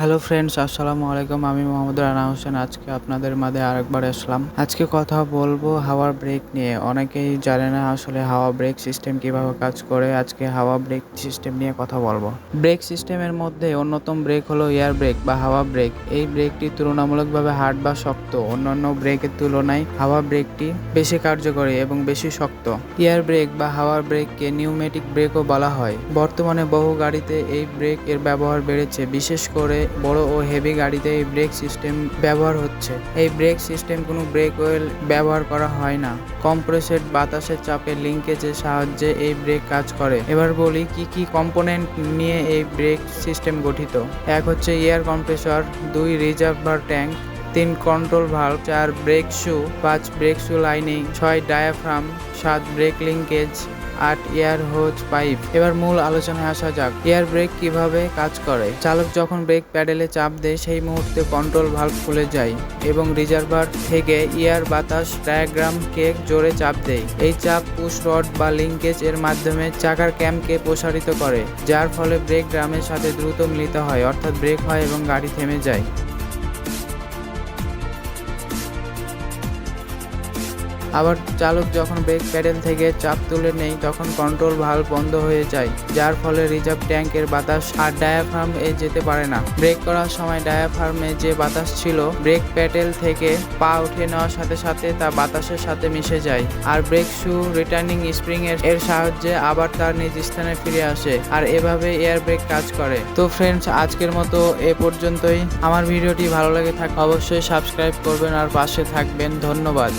Hello friends আসসালামু আলাইকুম। আমি মোহাম্মদ রানা হোসেন। আজকে আপনাদের মাঝে আরেকবার আসলাম। আজকে কথা বলব হাওয়ার ব্রেক নিয়ে। অনেকেই জানে না আসলে হাওয়া ব্রেক সিস্টেম কীভাবে কাজ করে। আজকে হাওয়া ব্রেক সিস্টেম নিয়ে কথা বলব। ব্রেক সিস্টেমের মধ্যে অন্যতম ব্রেক হলো এয়ার ব্রেক বা হাওয়া ব্রেক এই ব্রেকটি তুলনামূলকভাবে হার্ড বা শক্ত। অন্যান্য ব্রেকের তুলনায় হাওয়া ব্রেকটি বেশি কার্যকরী এবং বেশি শক্ত। এয়ার ব্রেক বা হাওয়ার ব্রেককে নিউমেটিক ব্রেকও বলা হয়। বর্তমানে বহু গাড়িতে এই ব্রেক এর ব্যবহার বেড়েছে। বিশেষ করে বড় ও হেভি গাড়িতে এই ব্রেক সিস্টেম ব্যবহার হচ্ছে। এই ব্রেক সিস্টেম কোনো ব্রেক ওয়েল ব্যবহার করা হয় না। কম্প্রেসেড বাতাসের চাপে লিঙ্কেজের সাহায্যে এই ব্রেক কাজ করে। এবার বলি কি কি কম্পোনেন্ট নিয়ে এই ব্রেক সিস্টেম গঠিত? এক হচ্ছে এয়ার কম্প্রেসর দুই রিজার্ভার ট্যাঙ্ক তিন কন্ট্রোল ভাল্ব চার ব্রেক শু পাঁচ ব্রেক শু লাইনিং ছয় ডায়াফ্রাম সাত ব্রেক লিঙ্কেজ আট এয়ার হোজ পাইপ। এবার মূল আলোচনায় আসা যাক, এয়ার ব্রেক কীভাবে কাজ করে? চালক যখন ব্রেক প্যাডেলে চাপ দেয়, সেই মুহূর্তে কন্ট্রোল ভাল্ব খুলে যায় এবং রিজার্ভার থেকে এয়ার বাতাস, ডায়াগ্রাম কে জোরে চাপ দেয়। এই চাপ পুশ রড বা লিঙ্কেজ এর মাধ্যমে চাকার ক্যামকে প্রসারিত করে, যার ফলে ব্রেক ড্রামের সাথে দ্রুত মিলিত হয়, অর্থাৎ ব্রেক হয় এবং গাড়ি থেমে যায়। আবার চালক যখন ব্রেক প্যাডেল থেকে চাপ তুলে নেই তখন কন্ট্রোল ভালভ বন্ধ হয়ে যায়, যার ফলে রিজার্ভ ট্যাঙ্কের বাতাস আর ডায়াফ্রাম এ যেতে পারে না। ব্রেক করার সময় ডায়াফ্রামে যে বাতাস ছিল ব্রেক প্যাডেল থেকে পা উঠে নেওয়ার সাথে সাথে তা বাতাসের সাথে মিশে যায়, আর ব্রেক শু রিটার্নিং স্প্রিং এর এর সাহায্যে আবার তার নিজ স্থানে ফিরে আসে, আর এভাবে এয়ার ব্রেক কাজ করে। তো ফ্রেন্ডস আজকের মতো এ পর্যন্তই। আমার ভিডিওটি ভালো লেগে থাক, অবশ্যই সাবস্ক্রাইব করবেন আর পাশে থাকবেন। ধন্যবাদ।